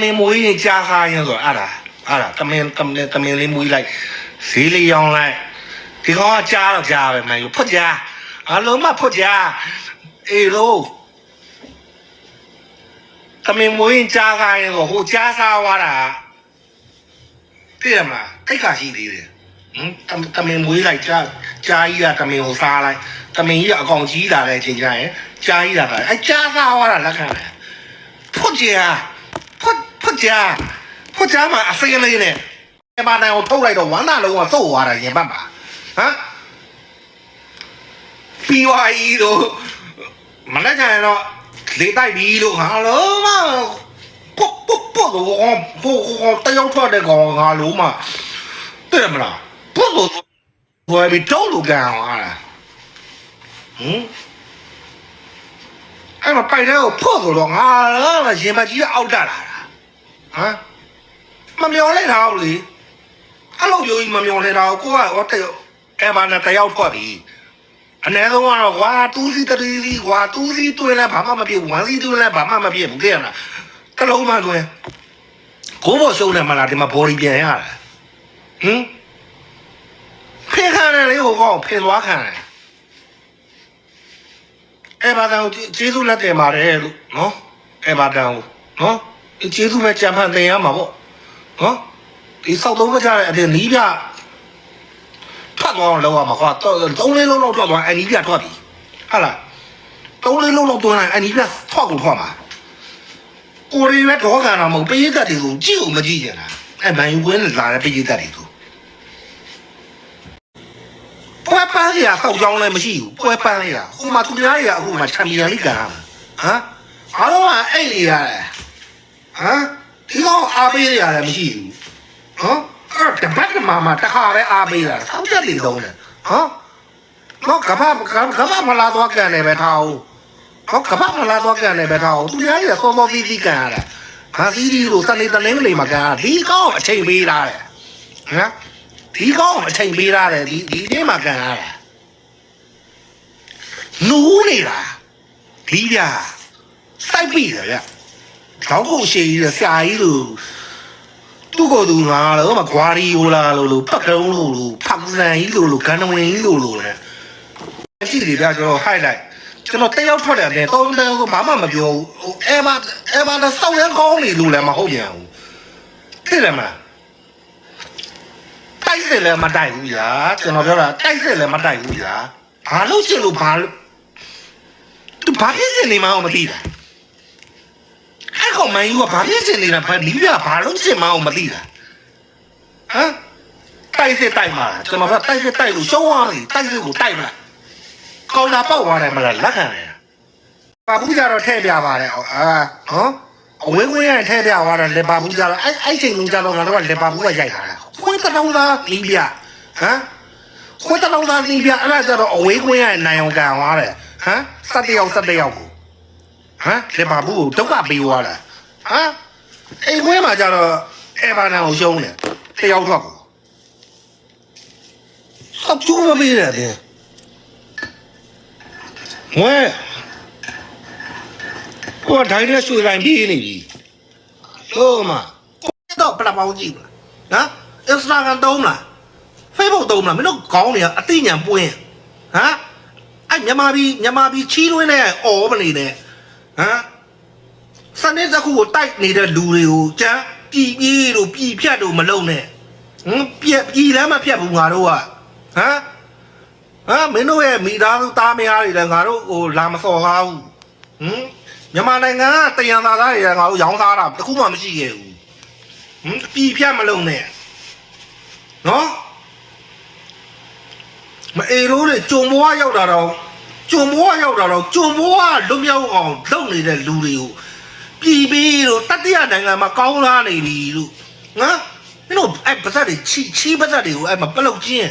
မင်မွေးရင်ကြားခါရင်ဆိုအဲ့ဒါအဲ့ဒါတမင်တမင်တမင်လေးမွေးလိုက်ဈေးလေးရောင်းလိုက်ဒီကောင်ကကြားတော့ကြားပဲမန်ယူဖွက်ကြားအလုံးမဖွက်ကြားအေးလို့တမင်မွေးရင်ကြားခါရင်ဆိုဟိုကြားစားသွားတာသိရမလားတိတ်ခါရှိသေးတယ်ဟမ်တမတမင်မွေးလိုက်ကြားကြားကြီးကတမင်ကိုစားလိုက်တမင်ကြီးကအကောင်ကြီးလာတဲ့အချိန်ကျရင်ကြားကြီးလာတာအဲကြားစားသွားတာလက်ခံတယ်ဖွက်ကြ ဖွက်ဖွက်ကြဖွက်ကြမှာအစိမ်းလေးနဲ့အမတန်ကိုထုတ်လိုက်တော့ဝမ်းသာလုံးကသုတ်သွားတာရင်ပတ်ပါဟမ်ပြီးွားကြီးတို့မနေ့ကကတော့လေတိုက်ပြီးလို့ဟာလုံးမပုတ်ပုတ်ပုတ်တော့ပုတ်တယောက်ထွက်တဲ့ကောင်ငါလုံးမတဲ့မလားပုတ်လို့ဘယ်ပြီးတော့လူကန်အောင်ဟာလားဟမ်အဲ့မှာပိုက်တဲ့ကိုဖို့ဆိုတော့ငါကရင်မကြီးကအောက်တက်လာတာ ဟမ်မမျောလဲတာဘူးလေအဲ့လိုမျိုးကြီးမမျောလဲတာကိုကိုကဟောတဲ့အဲ့ဘာနဲ့တယောက်ထွက်ပြီအနည်းဆုံးကတော့ကွာတူးစီတရီစီကွာတူးစီတွင်းလဲဘာမှမဖြစ်ဝမ်စီတွင်းလဲဘာမှမဖြစ်ဘူးတဲ့လားတလုံးမှတွင်းကိုဘောရှုံးတယ်မလားဒီမှာဘော်ဒီပြန်ရတာဟမ်ဖေခါတယ်လေဟိုကောင်ဖေသွားခံတယ်အဲဘာတန်ကိုကျေးဇူးလက်တင်ပါတယ်လို့နော်အဲဘာတန်ကိုနော်ဒီ ကျေးဇူးပဲကြံဖန်တင်ရမှာပေါ့နော်ဒီစောက်သုံးကြတဲ့အပြင်နီးပြထွက်သွားအောင်လုပ်ရမှာကွာတော့သုံးလေးလုံးလောက်ထွက်သွားအနီးပြထွက်ပြီဟာလားသုံးလေးလုံးလောက်တွန်းလိုက်အနီးပြထွက်ကုန်ထွက်မှာကိုရီပဲတော့ကန်တော့မဟုတ်ပရိသတ်တွေကိုကြည့်ဦးမကြည့်ကြတာအဲမန်ယူကွင်းလာတဲ့ပရိသတ်တွေကိုပွဲပန်းရဆောက်ကြောင်းလည်းမရှိဘူးပွဲပန်းရဟိုမှာသူများရအခုမှချန်ပီယံလိကန်ဟမ်အားလုံးကအဲ့နေရတယ် ဟမ်ဒီကောင်အားပေးရတယ်မရှိဘူးဟမ်အဲ့တပတ်ကမှမှတစ်ခါပဲအားပေးတာဆောက်တက်နေတော့တယ်ဟမ်တော့ကဘာကဘာမလာတော့ကန်နေပဲထားအောင်ဟောကဘာမလာတော့ကန်နေပဲထားအောင်သူများရစောစောပြီးပြီးကန်ရတာဟာစီဒီလိုစနေတလင်းလေးမှာကန်ရဒီကောင်အချိန်ပေးတာတဲ့ဟမ်ဒီကောင်အချိန်ပေးရတယ်ဒီဒီနေ့မှာကန်ရတာနူးနေတာဒီပြစိုက်ပြီတယ် ဗျတော့ကိုရှိရဆရာကြီးလို့သူ့ကိုယ်သူငါလို့မကွာရီယိုလာလို့လို့ပတ်ကုံးလို့လို့ဖက်စန်ကြီးလို့လို့ဂန်နဝင်ကြီးလို့လို့လေရှိတယ်ဗျကျွန်တော် highlight ကျွန်တော်တက်ရောက်ထွက်တယ်တဲ့သုံးတန်းကိုဘာမှမပြောဘူးဟိုအဲမအဲမတော့စောက်ရန်ကောင်းနေလို့လည်းမဟုတ်ပြန်ဘူးသိတယ်မလားတိုက်စစ်လည်းမတိုက်ဘူးညာကျွန်တော်ပြောတာတိုက်စစ်လည်းမတိုက်ဘူးညာဘာလို့ချင်လို့ဘာလို့သူဘာဖြစ်စင်နေမှန်းမသိတာ အဲ့ကောင်မန်ယူကဘာဖြစ်စင်နေတာဘာလီးပြဘာလို့စင်မှန်းမသိတာဟမ်တိုက်စစ်တိုက်မှာကျွန်တော်ကတိုက်စစ်တိုက်လို့ရှုံးသွားပြီတိုက်စစ်ကိုတိုက်မလားကောင်းတာပေါက်သွားတယ်မလားလက်ခံတယ်ပါဘူးကြတော့ထဲ့ပြပါတယ်အာဟောအဝင်းဝင်းရထဲ့ပြသွားတယ်လက်ပါဘူးကြတော့အဲ့အဲ့ချိန်လုံးကြတော့ငါတို့ကလက်ပါဘူးကရိုက်ထားတာခွေးတောင်းသားလီးပြဟမ်ခွေးတောင်းသားလီးပြအဲ့ဒါကြတော့အဝင်းဝင်းရနိုင်အောင်ကန်သွားတယ်ဟမ်စက်တယောက်စက်တယောက်ကို ဟမ်လက်ပါဘူးကိုဒုက္ခပေးသွားတာဟမ်အိမ်ခွေးမှာကြတော့အဲဘာနာကိုရှုံးတယ်တယောက်တော့ကိုဆောက်ကျူးမပေးတယ်တဲ့ဝဲကိုကဒိုင်းနဲ့ရွှေတိုင်းပြေးနေပြီလို့မကိုတော့ပလပေါင်းကြည့်မလားနော်အစ္စလာမ်တုံးမလားဖေးဘုတ်တုံးမလားမင်းတို့ခေါင်းတွေကအတိညာပွင့်ဟမ်အဲ့မြန်မာပြည်မြန်မာပြည်ချီးတွင်းနဲ့အော်မနေနဲ့ ဟမ်စနေတစ်ခုကိုတိုက်နေတဲ့လူတွေကိုကြမ်းပြည်ပြေးလို့ပြည်ဖြတ်လို့မလုပ်နဲ့ဟမ်ပြက်ပြည်လည်းမဖြတ်ဘူးငါတို့ကဟမ်ဟာမင်းတို့ရဲ့မိသားစုသားမယားတွေလည်းငါတို့ဟိုလာမစော်ကားဘူးဟမ်မြန်မာနိုင်ငံကတယံသားသားတွေလည်းငါတို့ရောင်းစားတာတခုမှမရှိခဲ့ဘူးဟမ်ပြည်ဖြတ်မလုံးနဲ့နော်မအေရိုးတွေကြုံဘွားရောက်တာတော့ ကြုံဘွားရောက်တာတော့ကြုံဘွားလွတ်မြောက်အောင်လုပ်နေတဲ့လူတွေကိုပြည်ပြီးတော့တတိယနိုင်ငံမှာကောင်းလာနေပြီလို့နော်မင်းတို့အဲ့ပါဇက်တွေချီချီပါဇက်တွေကိုအဲ့မှာပလုတ်ချင်း